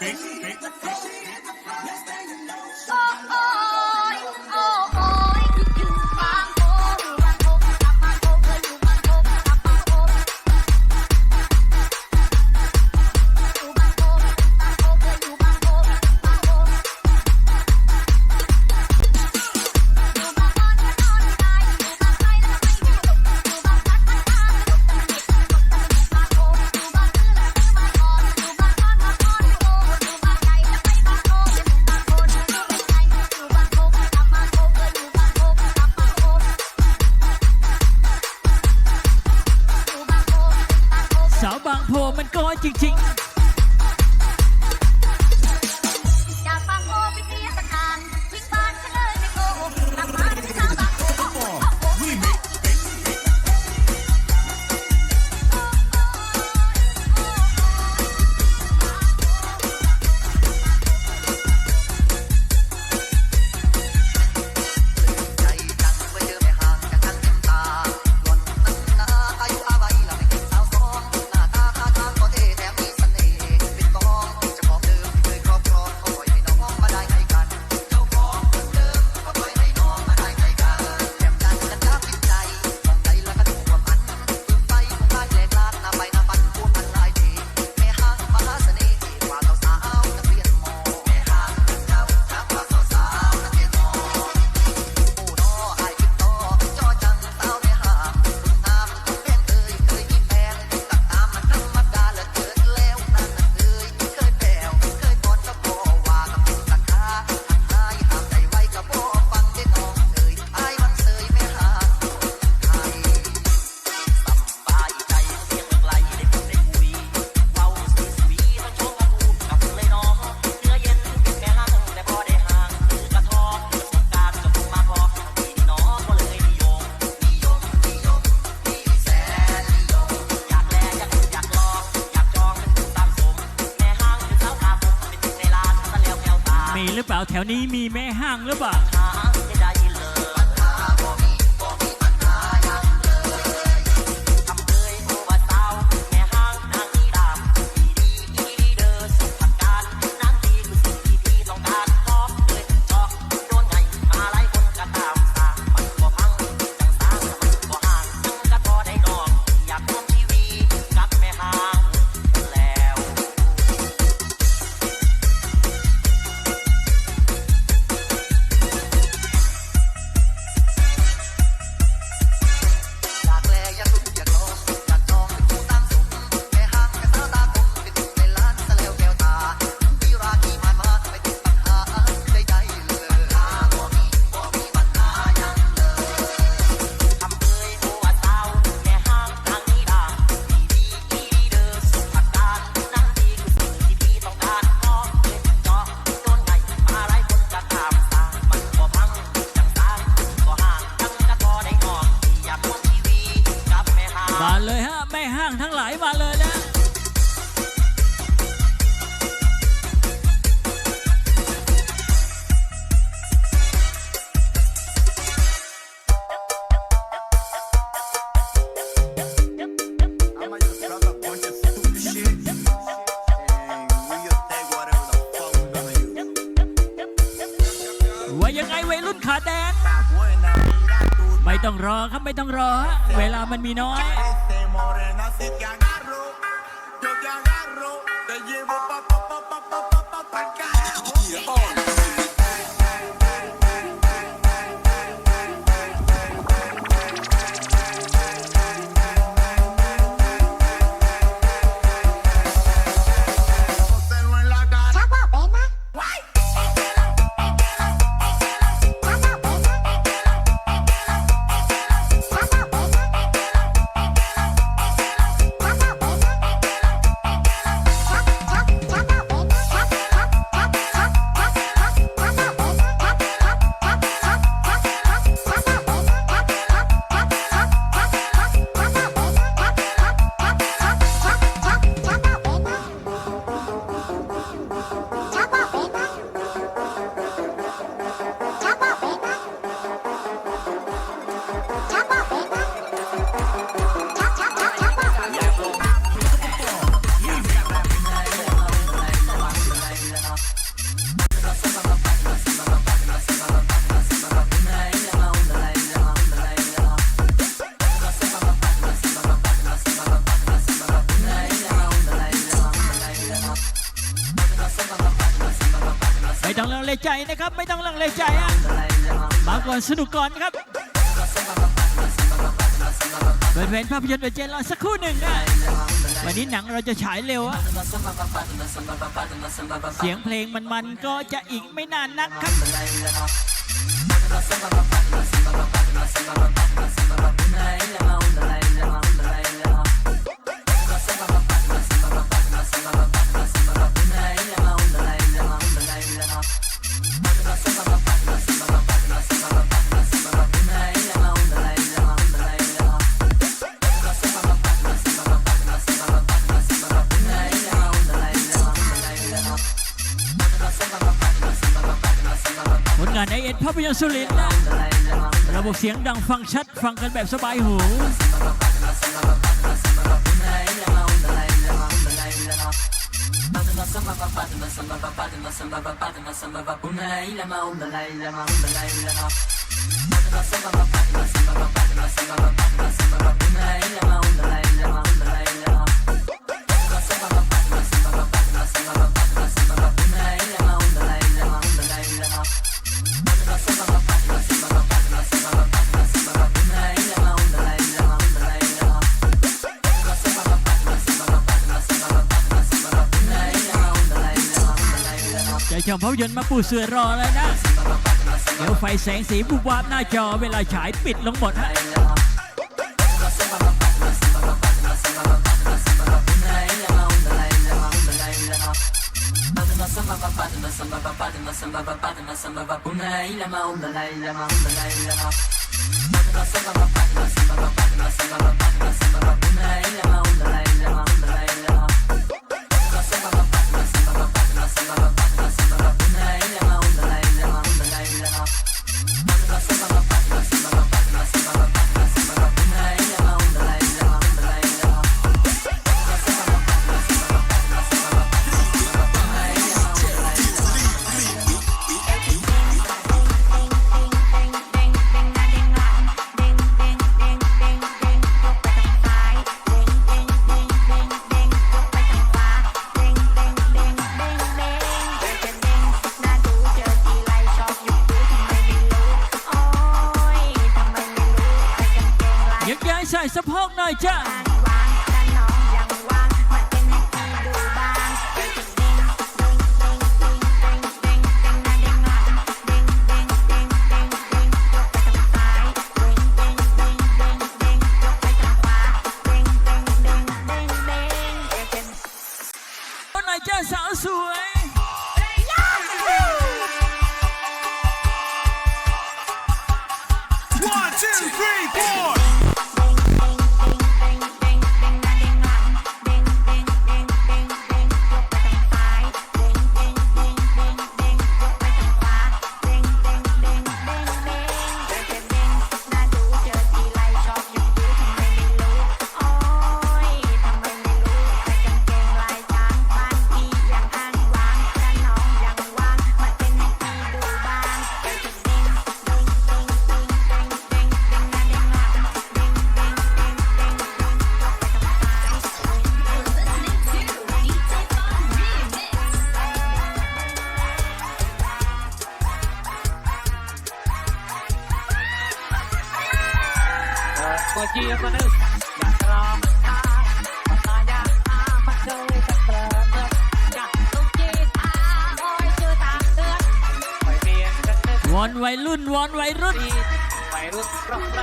big, big. สาวบางโพมันก็จริง มีหรือเปล่าแถวนี้มีแม่ห้างหรือเปล่าางทั้งหลายมาเลยนะ I'ma just drop a bunch of stupid shit and we just take whatever the fuck we gonna use. ว่ายังไงวัยรุ่นขาแดง ไม่ต้องรอครับไม่ต้องรอฮะเวลามันมีน้อย Este อนสนุกก่อนครับเปิดเผนภาพยนตร์เปิดเจนรอสักครู่หนึ่งนะวันนี้หนังเราจะฉายเร็วอะเสียงเพลงมันๆก็จะอีกไม่นานนักครับผ บีงสุรินระบบเสียงดังฟังชัด ฟังกันแบบสบายหูมา จะชมภาพยนตร์มาปูเสือรอเลยนะ เดี๋ยวไฟแสงสีบุบวาบหน้าจอเวลาฉายปิดลงหมดฮะ สะโพกหน่อยจ้า วอนวัยรุ่นวอนวัยรุ่น วัยรุ่นรอบไร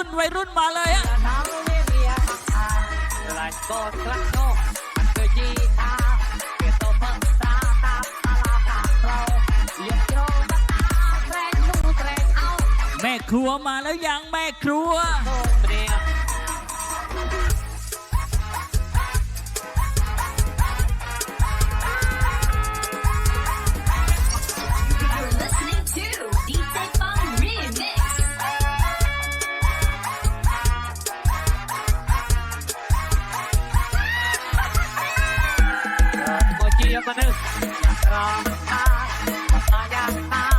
่นวัยรุ่นมาเลยอะแม่ครัวมาแล้วยังแม่ครัว ตอสนุกรอตาตยาตา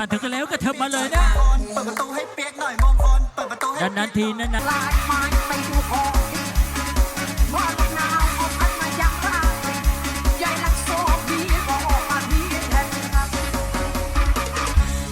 ปั่นถึงกันแล้วก็เถิบมาเลยนะเปิดประตูให้เปียกหน่อยมองคนเปิดประตูให้นานทีนั้นนะ